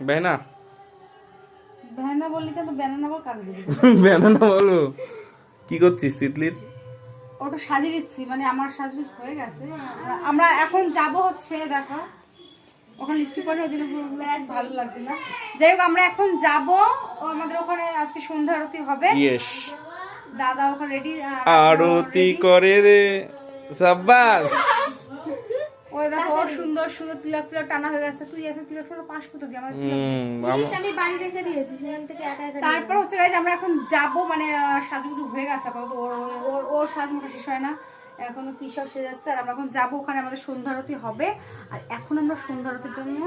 বেহনা? Vena বললি কেন? Banana বল কাকে দিবি? বেহনা বলো। কি করছিস তিতলির? ওটা সাজিয়ে দিচ্ছি মানে আমার সাজগুজ হয়ে গেছে। আমরা এখন যাব হচ্ছে দেখো। ওখানে লিস্টি করে ওই জন্য ভালো লাগছে না। যাই হোক আমরা এখন যাব। ও আমাদের ওখানে আজকে সন্ধ্যা আরতি হবে। ইয়েস দাদা ওখানে রেডি আরতি করে রে। সাব্বাস। সুন্দর সুন্দর তিলক তিলক টানা হয়ে গেছে। তুই এত তিলক তিলক পাস করতে দিয়ে আমাদের আমি বাড়ি রেখে দিয়েছি সেখান থেকে একা একা তারপর হচ্ছে গাইজ আমরা এখন যাব মানে আহ, সাজুগুজু হয়ে গেছে আপাতত ওর ওর- ওর ওর সাজ মোটা শেষ হয় না। এখনও কি সব সেরে যাচ্ছে আর আমরা এখন যাব ওখানে আমাদের সন্ধ্যারতি হবে। আর এখন আমরা সন্ধ্যারতির জন্য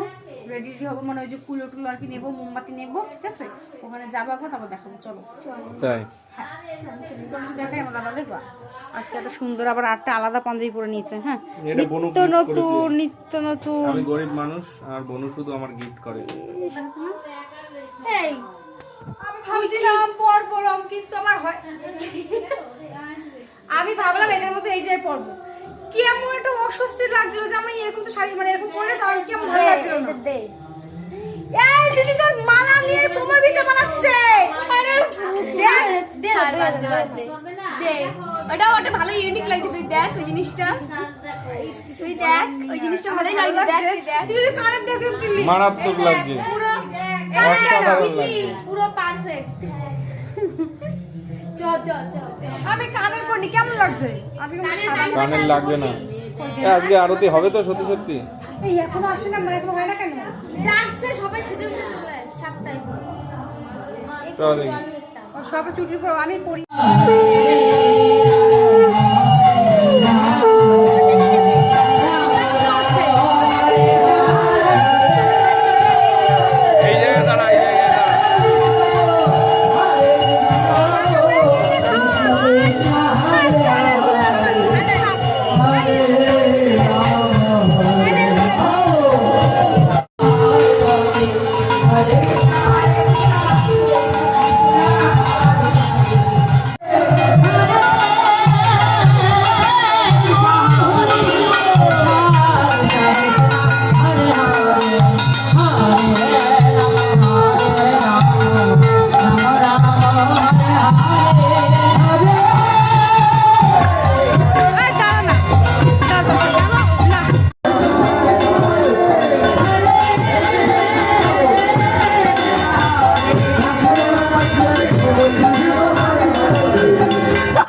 রেডি রেডি হব মানে ওই যে কুলো টুলো আর কি নেব মোমবাতি নেব ঠিক আছে? ওখানে যাব একবার তারপর দেখাবো চলো। তাই? দেখাই আমার দাদা দেখবা। আজকে এত সুন্দর আবার আটটা আলাদা পাঞ্জাবি পরে নিয়েছে হ্যাঁ? নিত্য নতুন নিত্য নতুন। আমি গরিব মানুষ আর বনু শুধু আমার গিফট করে। এই আমি ভাবছিলাম পর পরম কিন্তু আমার হয় আমি ভাবলাম এদের মধ্যে এই যে পরব কেমন একটা অস্বস্তি লাগছিল যে আমি এরকম তো শাড়ি মানে এরকম পরে তখন কেমন ভালো লাগছিল না দে এই দিদি তোর মালা নিয়ে তোমার ভিতরে বানাচ্ছে আরে দে দে দে ওটা ওটা ভালো ইউনিক লাগছে তুই দেখ ওই জিনিসটা তুই দেখ ওই জিনিসটা ভালোই লাগছে দেখ তুই দেখ তুই কানের দেখে মারাত্মক লাগছে পুরো পুরো পারফেক্ট আমি কানের পরনি কেমন লাগছে? কানের লাগবে না। এ, আজকে আরতি হবে তো সত্যি সত্যি। এই এখনও আসে না মানে হয় না কেন? ডাকছে সবাই সেজে চলে আসে সাতটায়। চল দেখি। ও চুটি পরো আমি পরি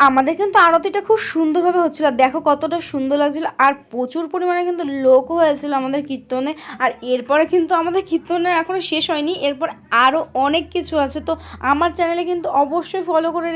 আমাদের কিন্তু আরতিটা খুব সুন্দরভাবে হচ্ছিল। দেখো কতটা সুন্দর লাগছিল। আর প্রচুর পরিমাণে কিন্তু লোক হয়েছিল আমাদের কীর্তনে। আর এরপরে কিন্তু আমাদের কীর্তনে এখনও শেষ হয়নি। এরপর আরও অনেক কিছু আছে। তো আমার চ্যানেলে কিন্তু অবশ্যই ফলো করে